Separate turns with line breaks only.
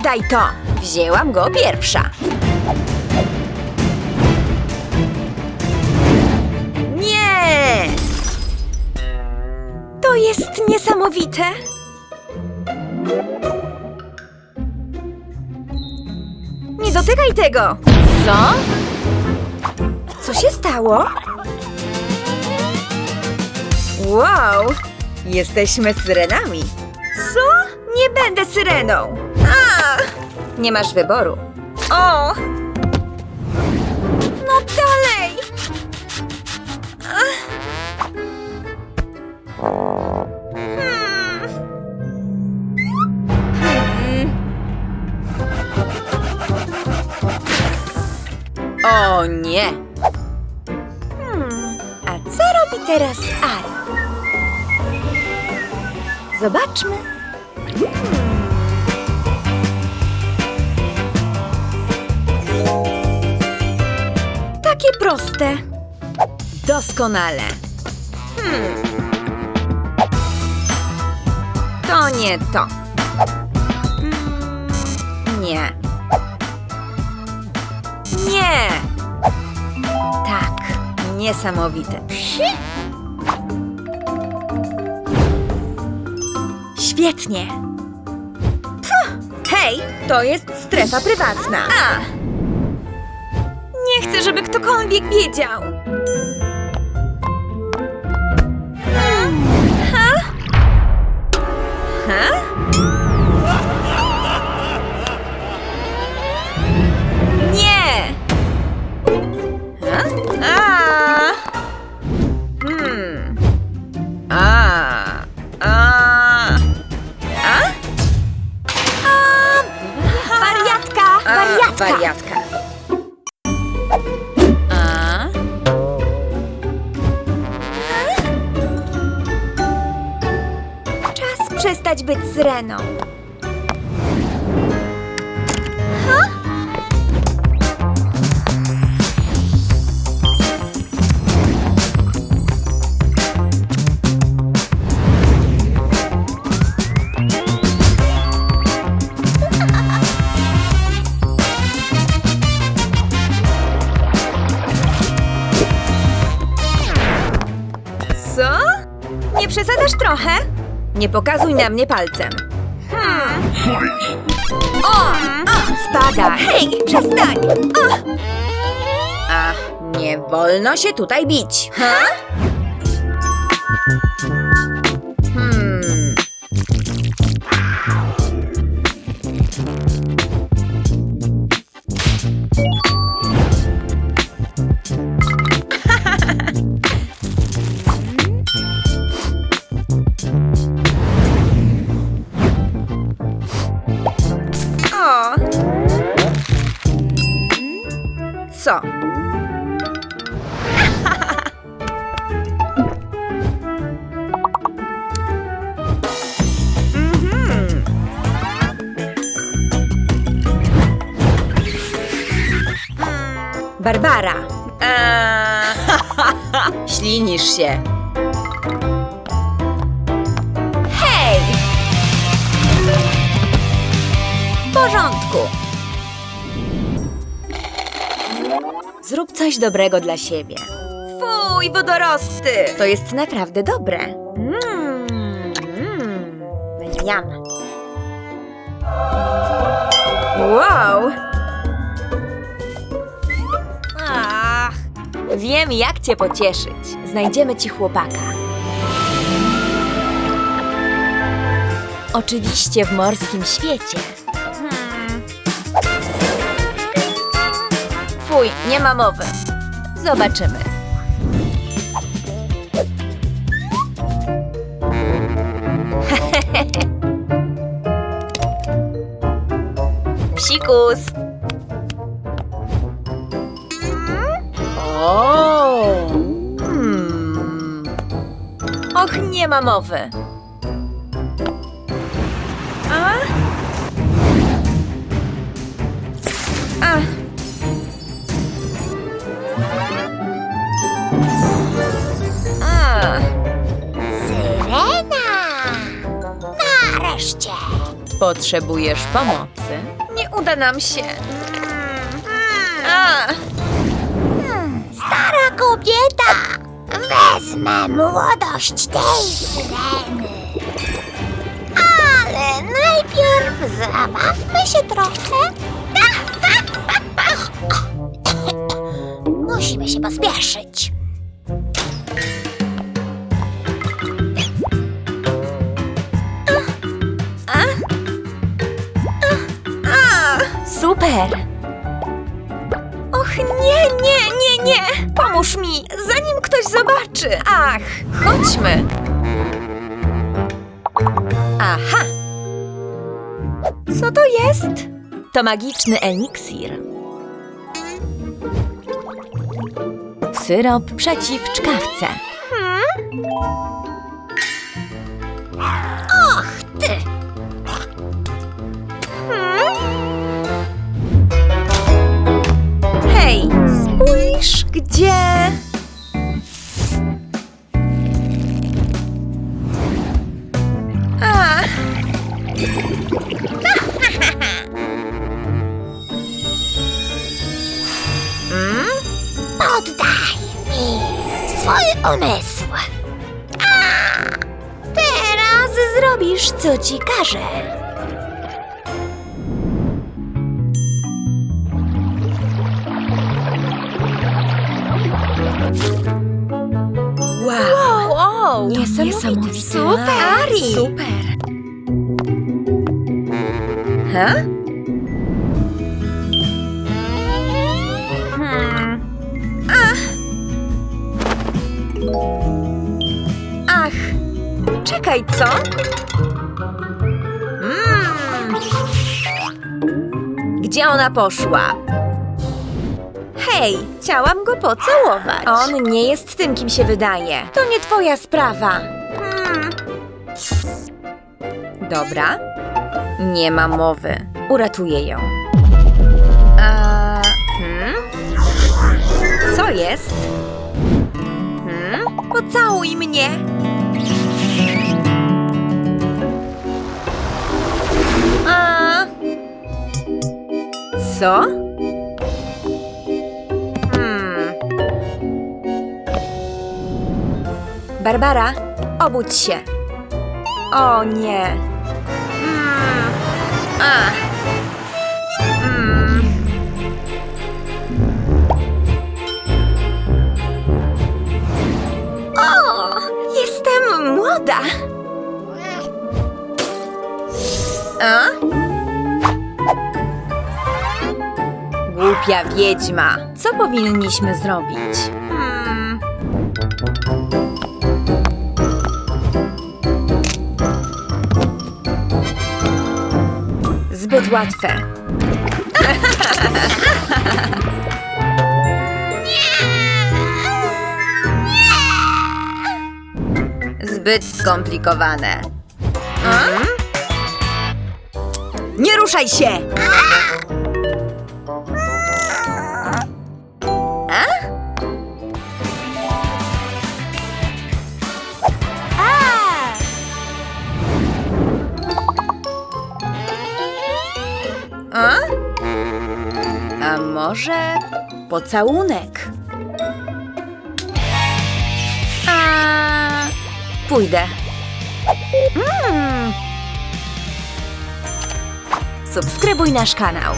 Oddaj to! Wzięłam go pierwsza. Nie! To jest niesamowite. Nie dotykaj tego! Co? Co się stało? Wow! Jesteśmy syrenami. Co? Nie będę syreną. Nie masz wyboru. O! No dalej! Hmm. Hmm. O nie! Hmm, a co robi teraz Ari? Zobaczmy. Takie proste. Doskonale. Hmm. To nie to. Mm, Nie. Nie. Tak. Niesamowite. Świetnie. Puh. Hej, to jest strefa prywatna. A. Nie chcę, żeby ktokolwiek wiedział. Ha? Ha? Nie! Ha? A! Hmm. A! A! A? A! Wariatka! Wariatka! Przestać być? Co? Nie przesadzasz trochę? Nie pokazuj na mnie palcem. Hmm. O! o spada! Hej, przestań! O! A, nie wolno się tutaj bić. Ha? Hmm. Barbara. Eee, Ślinisz się. Hej! W porządku. Zrób coś dobrego dla siebie. Fuj, wodorosty! To jest naprawdę dobre. Mmm, mmm, jam. Wow! Wiem jak cię pocieszyć. Znajdziemy ci chłopaka. Oczywiście w morskim świecie. Hmm. Fuj, nie ma mowy. Zobaczymy. Psikus. O. Hmm. Och, nie ma mowy. A? A. A.
Syrena! Nareszcie! Potrzebujesz pomocy?
Nie uda nam się. A,
Stara kobieta! Wezmę młodość tej syreny. Ale najpierw zabawmy się trochę. Musimy się pospieszyć.
Super!
och, nie, nie, nie, nie! Pomóż mi, zanim ktoś zobaczy. Ach, chodźmy. Aha! Co to jest?
To magiczny eliksir. Syrop przeciw czkawce.
Ty! Poddaj mi swój umysł. A, teraz zrobisz, co ci każę.
wow!
Wow!
Niesamowite. Super! Super! Ha? Hmm. Ach! Ach! Czekaj, co? Mm. Gdzie ona poszła? Hej, chciałam go pocałować. On nie jest tym, kim się wydaje. To nie twoja sprawa. Hmm. Dobra. Nie ma mowy. Uratuję ją. A, hmm? Co jest? Hmm? Pocałuj mnie. A... Co? Hmm. Barbara, obudź się. O nie. Mm. A. Mm. O, jestem młoda. A? Głupia wiedźma. Co powinniśmy zrobić? Zbyt łatwe. Zbyt skomplikowane. A? Nie ruszaj się! A może pocałunek? A pójdę. Mm. Subskrybuj nasz kanał.